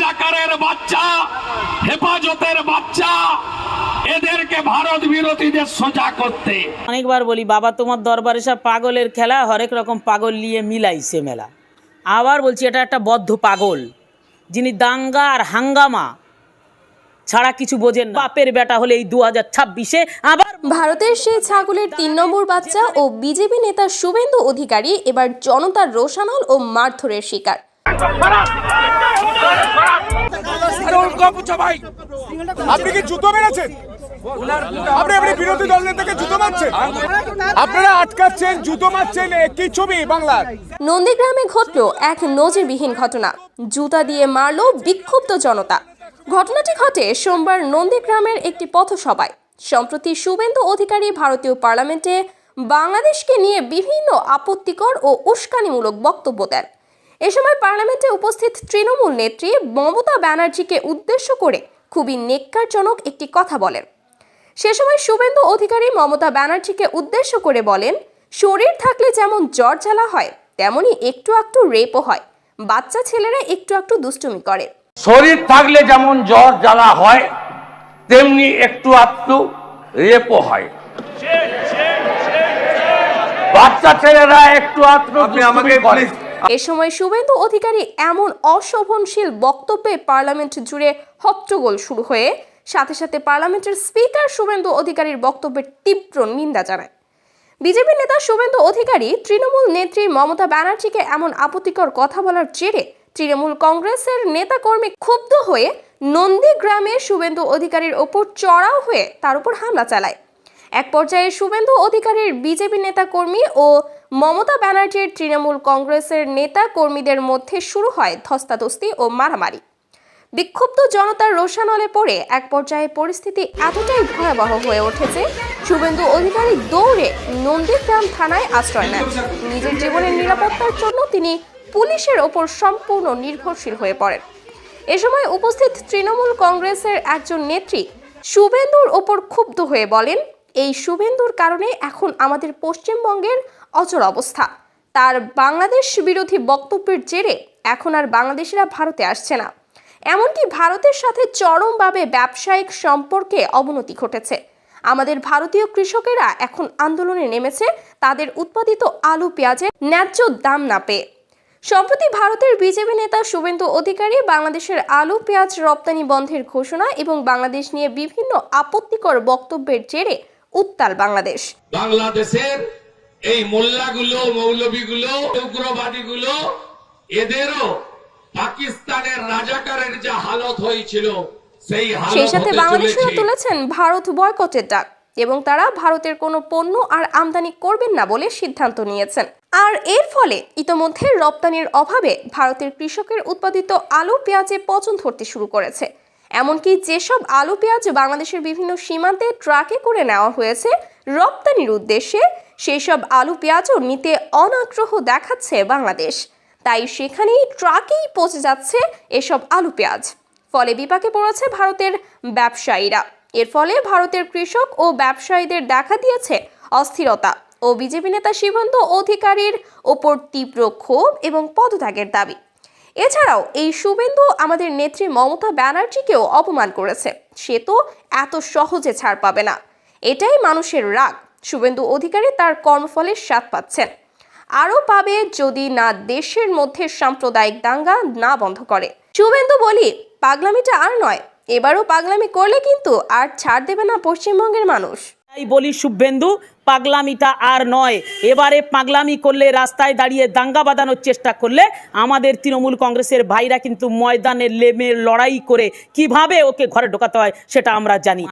রাজাকারের বাচ্চা হেফাজতের বাচ্চা এদেরকে ভারত বিরোধীদের সোজা করতে। অনেকবার বলি বাবা তোমার দরবারে সব পাগলের খেলা হরেক রকম পাগল নিয়ে মিলাইছে মেলা। আবার বলছি এটা একটা বদ্ধ পাগল যিনি দাঙ্গা আর হাঙ্গামা ছাড়া কিছু বোঝেন বাপের বেটা হলে এই দু হাজার ছাব্বিশে আবার ভারতের সেই ছাগলের তিন নম্বর বাচ্চা ও বিজেপি নেতা শুভেন্দু অধিকারী এবার জনতার রোষানল ও মারধরের শিকার। আপনি কি জুতো মেরেছেন? আপনি আপনি বিরোধী দল নেতাকে জুতো মারছেন? আপনারা আটকাচ্ছেন, জুতো মারছেন কি ছবি বাংলার। নন্দীগ্রামে ঘটল এক নজিরবিহীন ঘটনা। জুতা দিয়ে মারল বিক্ষুব্ধ জনতা। ঘটনাটি ঘটে সোমবার নন্দীগ্রামের একটি পথসভায়। সম্প্রতি শুভেন্দু অধিকারী ভারতীয় পার্লামেন্টে বাংলাদেশকে নিয়ে বিভিন্ন আপত্তিকর ও উস্কানিমূলক বক্তব্য দেন। এ সময় পার্লামেন্টে উপস্থিত তৃণমূল নেত্রী মমতা ব্যানার্জিকে উদ্দেশ্য করে খুবই নেক্কারজনক একটি কথা বলেন। সে সময় শুভেন্দু অধিকারী মমতা ব্যানার্জিকে উদ্দেশ্য করে বলেন শরীর থাকলে যেমন জ্বর জ্বালা হয় তেমনি একটু একটু রেপও হয়। বাচ্চা ছেলেরা একটু একটু দুষ্টুমি করে। শরীর থাকলে যেমন জ্বর জ্বালা হয় তেমনি একটু আধটু রেপও হয়। বাচ্চা ছেলেরা একটু আধটু আমাকে করে। এ সময় শুভেন্দু অধিকারী এমন অশোভনশীল বক্তব্যে পার্লামেন্ট জুড়ে হট্টগোল শুরু হয়ে, সাথে সাথে পার্লামেন্টের স্পিকার শুভেন্দু অধিকারীর বক্তব্যের তীব্র নিন্দা জানায়। বিজেপি নেতা শুভেন্দু অধিকারী তৃণমূল নেত্রী মমতা ব্যানার্জিকে এমন আপত্তিকর কথা বলার জেরে তৃণমূল কংগ্রেসের নেতাকর্মী ক্ষুব্ধ হয়ে নন্দীগ্রামে শুভেন্দু অধিকারীর ওপর চড়াও হয়ে তার উপর হামলা চালায়। এক পর্যায়ে শুভেন্দু অধিকারীর বিজেপি নেতাকর্মী ও মমতা ব্যানার্জির তৃণমূল কংগ্রেসের নেতা কর্মীদের মধ্যে শুরু হয় ধস্তাধস্তি ও মারামারি। বিক্ষুব্ধ জনতার রোষানলে পড়ে এক পর্যায়ে পরিস্থিতি এতটাই ভয়াবহ হয়ে উঠেছে, শুভেন্দু অধিকারী দৌড়ে নন্দীগ্রাম থানায় আশ্রয় নেন। নিজের জীবনের নিরাপত্তার জন্য তিনি পুলিশের ওপর সম্পূর্ণ নির্ভরশীল হয়ে পড়েন। এ সময় উপস্থিত তৃণমূল কংগ্রেসের একজন নেত্রী শুভেন্দুর ওপর ক্ষুব্ধ হয়ে বলেন, এই শুভেন্দুর কারণে এখন আমাদের পশ্চিমবঙ্গের অচল অবস্থা। তার বাংলাদেশ বিরোধী বক্তব্যের জেরে এখন আর বাংলাদেশিরা ভারতে আসছে না। এমনকি ভারতের সাথে চরমভাবে ব্যবসায়িক সম্পর্কে অবনতি ঘটেছে। আমাদের ভারতীয় কৃষকেরা এখন আন্দোলনে নেমেছে, তাদের উৎপাদিত আলু, পেঁয়াজের ন্যায্য দাম না পেয়ে। সম্প্রতি ভারতের বিজেপি নেতা শুভেন্দু অধিকারী বাংলাদেশের আলু, পেঁয়াজ রপ্তানি বন্ধের ঘোষণা এবং বাংলাদেশ নিয়ে বিভিন্ন আপত্তিকর বক্তব্যের জেরে উত্তাল বাংলাদেশ। বাংলাদেশের এই মোল্লাগুলো মৌলবীগুলো উগ্রবাদীগুলো এদেরও পাকিস্তানের রাজাকারের যা হালত হয়েছিল সেই সেই সাথে চলেছে। তুলেছেন ভারত বয়কটের ডাক এবং তারা ভারতের কোনো পণ্য আর আমদানি করবেন না বলে সিদ্ধান্ত নিয়েছেন আর এর ফলে ইতোমধ্যে রপ্তানির অভাবে ভারতের কৃষকের উৎপাদিত আলু পেঁয়াজে পচন ধরতে শুরু করেছে এমনকি যেসব আলু পেঁয়াজ বাংলাদেশের বিভিন্ন সীমান্তে ট্রাকে করে নেওয়া হয়েছে রপ্তানির উদ্দেশ্যে সেই সব আলু পেঁয়াজও নিতে অনাগ্রহ দেখাচ্ছে বাংলাদেশ। তাই সেখানেই ট্রাকেই পচে যাচ্ছে এসব আলু পেঁয়াজ। ফলে বিপাকে পড়েছে ভারতের ব্যবসায়ীরা। এর ফলে ভারতের কৃষক ও ব্যবসায়ীদের দেখা দিয়েছে অস্থিরতা ও বিজেপি নেতা শিবন্ত অধিকারীর ওপর তীব্র ক্ষোভ এবং পদত্যাগের দাবি। এছাড়াও এই শুভেন্দু আমাদের নেত্রী মমতা ব্যানার্জিকেও অপমান করেছে। সে তো এত সহজে ছাড় পাবে না। এটাই মানুষের রাগ। শুভেন্দু অধিকারী তার কর্মফলের স্বাদ পাচ্ছেন। আরও পাবে যদি না দেশের মধ্যে সাম্প্রদায়িক দাঙ্গা না বন্ধ করে। শুভেন্দু বলি, পাগলামিটা আর নয়, এবারও পাগলামি করলে কিন্তু আর ছাড় দেবে না পশ্চিমবঙ্গের মানুষ। তাই বলি শুভেন্দু, পাগলামিটা আর নয়, এবারে পাগলামি করলে রাস্তায় দাঁড়িয়ে দাঙ্গা বাঁধানোর চেষ্টা করলে আমাদের তৃণমূল কংগ্রেসের ভাইরা কিন্তু ময়দানে লেমে লড়াই করে কীভাবে ওকে ঘরে ঢোকাতে হয় সেটা আমরা জানি।